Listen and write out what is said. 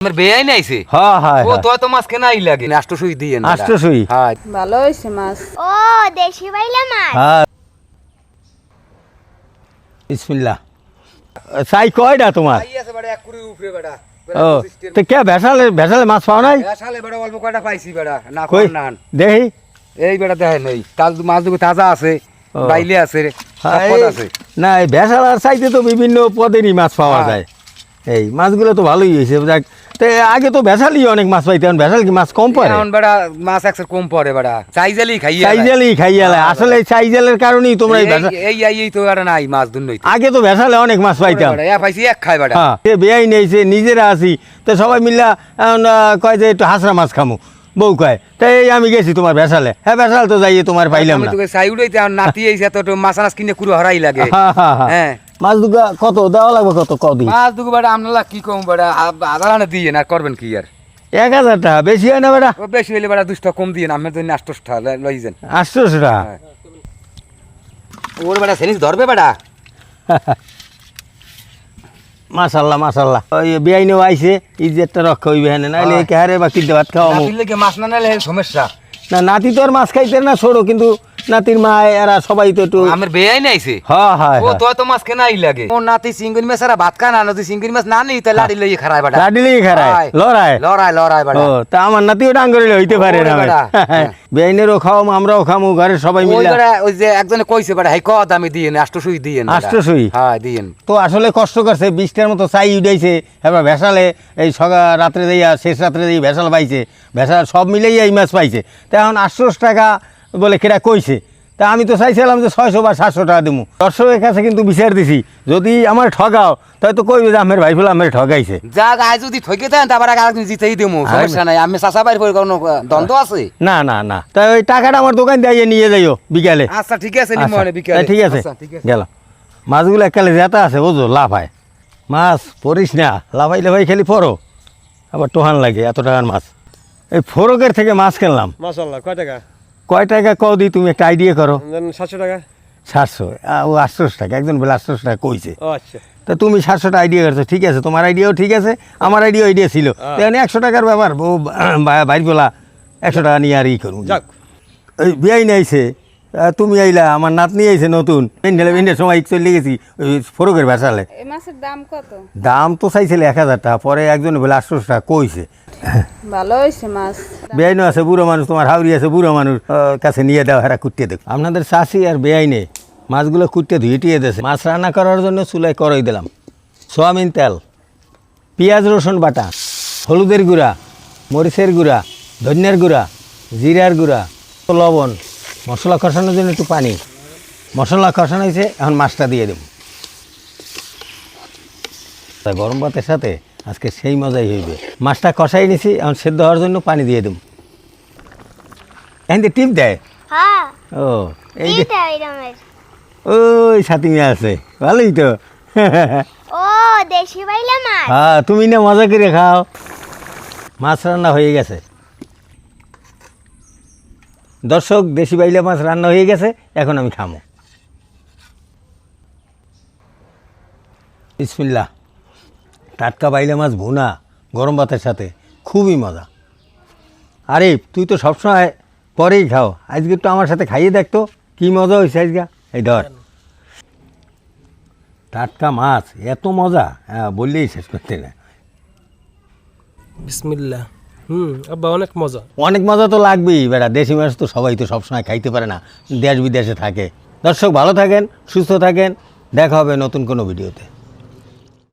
আমার বেয়াই নাইছে হ্যাঁ হ্যাঁ ও তো তো মাছ কেনা আই লাগে। আষ্ট সুই দিয়ে না। আষ্টসুই? হ্যাঁ। ভালো হয়েছে মাছ। ও দেশি বাইলা মাছ? হ্যাঁ। বিসমিল্লাহ। কয়টা তোমার? আই আছে বেটা এক কুড়ির উপরে বেটা ও তো কে ভেসালে ভেসালে মাছ পাও নাই? সালে বেটা অল্প কয়টা পাইছি বেটা না কই? কোন নান। দেখি এই এই তাল মাছ দুটো তাজা আছে বাইলে আছে হ্যাঁ, পদ আছে। না এই ভেসালার চাইতে তো বিভিন্ন পদেরই মাছ পাওয়া হ্যাঁ। যায়। এই মাছগুলো তো ভালোই হয়েছে যাক। তো আগে তো ভেসালই অনেক মাছ পাইতে এখন ভেসাল কি মাছ কম পড়ে? এখন মাছ কম পড়ে চাইজালি খাইয়ে খাইয়ালে আসলে কারণেই তোমরা এই এই তো আর নাই মাছ দুনই আগে তো ভেসালে অনেক মাছ পাইতাম। এক পাইছি এক খাই হ্যাঁ সে বেয়াই নেইছে নিজেরা আছি। তো সবাই মিল্লা কয় যে একটু হাঁসরা মাছ খামু বউ কয়। তাই এই আমি গেছি তোমার ভেসালে হ্যাঁ ভেসাল তো যাইয়ে তোমার পাইলাম না। তোকে চাই উড়াইতে আর নাতি এই তো মাছ কিনে কুড়ো হরাই লাগে। হ্যাঁ, হ্যাঁ, হ্যাঁ। হ্যাঁ। মাছ দুগা কত? দেওয়া লাগবে কত? মাছ বেটা আপনারা কি কম বেটা আধা আনা দিয়ে না করবেন কি আর? এক হাজার টাকা। বেশি হয় না বেটা ও বেশি হইলে বেটা কম দিয়ে আমার জন্য আষ্টটা লই যান টাকা। ওর বেটা সেনিস ধরবে বেটা মাশাল্লাহ মাশাল্লাহ। ওই বেআইনেও আইছে ইজ্জতটা রক্ষা হইবে হ্যাঁ নাইলে। কে হারে বা কিনতে ভাত খাওয়া মাছ না নালে সমস্যা। না নাতি তো আর মাছ খাইতে না ছোড়ো কিন্তু নাতির মা এরা সবাই তো একটু আমার বেয়াই নাইছে হ্যাঁ হ্যাঁ ও তো তো মাছ কেনা আই লাগে। ও নাতি সিঙ্গুরি মাছ আর ভাত খায় না নদী মাছ না নেই লাড়ি লইয়ে খারায় বেটা। লাডিলেই খারায়? আয়। লড়াই লড়াই লড়াই বেটা। ও তা আমার ডাঙ্গরিলে হইতে পারে না হ্যাঁ। বেআইনেরও খাওয়াম আমরাও খামু সবাই মিলে। ওই যে একজনে কইছে বেটা হাই কত আমি দিয়ে আষ্ট সুই দিয়ে আষ্টশুই? হ্যাঁ দিয়ে তো আসলে কষ্ট করছে বৃষ্টির মতো চাই উঠাইছে এবার ভেসালে এই সকাল রাত্রে যাইয়া শেষ রাত্রে যাই ভেসাল পাইছে ভেসাল সব মিলেই এই মাছ পাইছে। তা এখন আটশোশো টাকা বলে কেরা কইছে? তা আমি তো চাইছিলাম যে ছয়শো বা সাতশো টাকা দেবো দর্শকের কাছে কিন্তু বিচার দিছি যদি আমার ঠগাও তাই তো কইবে যে আমার ভাই ফেলে আমার ঠগাইছে। যা গায়ে যদি ঠকে দেন তারপর আগে আরেকদিন জিতেই দেবো সমস্যা নাই। আমি চাষা বাড়ি করে কোনো দ্বন্দ্ব আছে? না না না। তাই ওই টাকাটা আমার দোকান দিয়ে নিয়ে যাইও বিকালে। আচ্ছা ঠিক আছে আচ্ছা, বিকালে। ঠিক আছে আচ্ছা, ঠিক আছে। গেল মাছগুলো এককালে জেতা আছে বুঝো লাভ হয় মাছ পড়িস না লাভাইলে ভাই খালি পড়ো আবার টোহান লাগে এত টাকার মাছ। এই ফোরকের থেকে মাছ কিনলাম। মাশাল্লাহ কয় টাকা? কয় টাকা কও দিই তুমি একটা আইডিয়া করো। সাতশো টাকা। সাতশো? ও আটশোশো টাকা একজন বলে আটশোশো টাকা কইছে। আচ্ছা। তা তুমি সাতশোটা আইডিয়া করছ ঠিক আছে তোমার আইডিয়াও ঠিক আছে আমার আইডিয়া আইডিয়া ছিল। তাহলে একশো টাকার ব্যাপার ও বাইর বলা একশো টাকা নিয়ে আর ই করুন। যাক। এই বিয়াই নাইছে তুমি আইলা আমার নাতনি আইছে নতুন। ইন্ডিয়া ইন্ডিয়ার সময় চলে গেছি ওই ফরকের ভেসালে মাছের দাম কত? দাম তো চাইছিল এক হাজার টাকা পরে একজন বলে আটশোশো টাকা কইছে। ভালো হয়েছে মাছ। বেআইনও আছে, বুড়ো মানুষ, তোমার হাউরি আছে, বুড়ো মানুষ কাছে নিয়ে দাও, হেরা কুটিয়ে দেখ। আপনাদের চাষি আর বেআইনে, মাছগুলো কুটিয়ে ধুয়ে টিয়ে দিয়েছে। মাছ রান্না করার জন্য চুলাই করই দিলাম। সোয়াবিন তেল, পেঁয়াজ, রসুন বাটা, হলুদের গুঁড়া, মরিচের গুঁড়া, ধনিয়ার গুঁড়া, জিরার গুঁড়া, লবণ, মশলা কষানোর জন্য একটু পানি। মশলা কষানো হয়েছে, এখন মাছটা দিয়ে দেব। গরম ভাতের সাথে আজকে সেই মজাই হইবে। মাছটা কষাই নিছি এখন সেদ্ধ হওয়ার জন্য পানি দিয়ে দেব এখান টিপ দেয়? হ্যাঁ। ও এই ওই সাথী মেয়ে আছে ভালোই তো। ও দেশি বাইলা মাছ? হ্যাঁ তুমি না মজা করে খাও। মাছ রান্না হয়ে গেছে। দর্শক দেশি বাইলা মাছ রান্না হয়ে গেছে এখন আমি খামো। বিসমিল্লা টাটকা বাইলা মাছ ভুনা গরম ভাতের সাথে খুবই মজা। আরে তুই তো সবসময় পরেই খাও আজকে একটু আমার সাথে খাইয়ে দেখতো কি মজা হয়েছে আজকে? এই ধর। টাটকা মাছ এত মজা? হ্যাঁ বললেই শেষ করতে না। বিসমিল্লাহ। হুম আব্বা অনেক মজা। অনেক মজা তো লাগবেই বেড়া দেশি মাছ তো সবাই তো সবসময় খাইতে পারে না দেশ বিদেশে থাকে। দর্শক ভালো থাকেন সুস্থ থাকেন দেখা হবে নতুন কোনো ভিডিওতে।